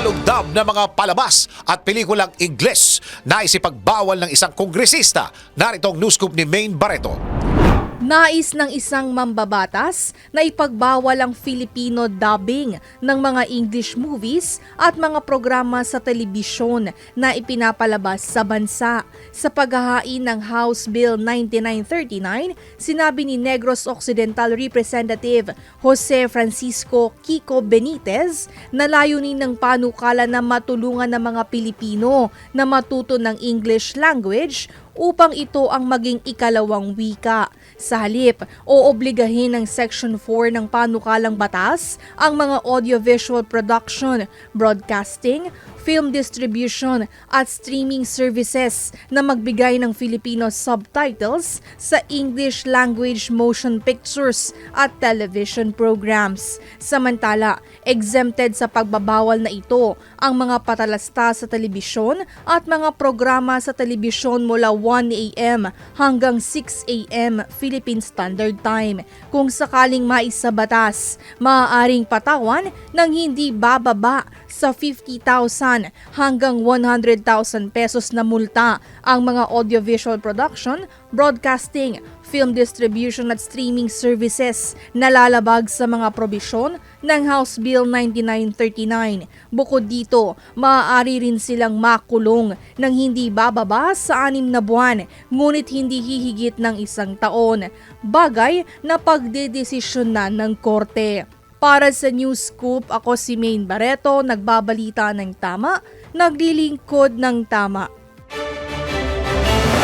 Tagalog dub na mga palabas at pelikulang Ingles na isipagbawal ng isang kongresista. Narito ang news scoop ni Maine Barreto. Nais ng isang mambabatas na ipagbawal ang Filipino dubbing ng mga English movies at mga programa sa telebisyon na ipinapalabas sa bansa. Sa paghahain ng House Bill 9939, sinabi ni Negros Occidental Representative Jose Francisco Kiko Benitez na layunin ng panukala na matulungan ng mga Pilipino na matuto ng English language upang ito ang maging ikalawang wika. Sa halip, oobligahin ng Section 4 ng panukalang batas ang mga audiovisual production, broadcasting, film distribution at streaming services na magbigay ng Filipino subtitles sa English language motion pictures at television programs. Samantala, exempted sa pagbabawal na ito ang mga patalasta sa telebisyon at mga programa sa telebisyon mula 1 a.m. hanggang 6 a.m. Philippine Standard Time. Kung sakaling maisabatas, maaaring patawan ng hindi bababa sa 50,000 hanggang 100,000 pesos na multa ang mga audiovisual production, broadcasting, film distribution at streaming services na lalabag sa mga probisyon ng House Bill 9939. Bukod dito, maaari rin silang makulong ng hindi bababa sa anim na buwan ngunit hindi hihigit ng isang taon. Bagay na pagdedesisyon na ng korte. Para sa News Scoop, ako si Maine Barreto, nagbabalita ng tama, naglilingkod ng tama.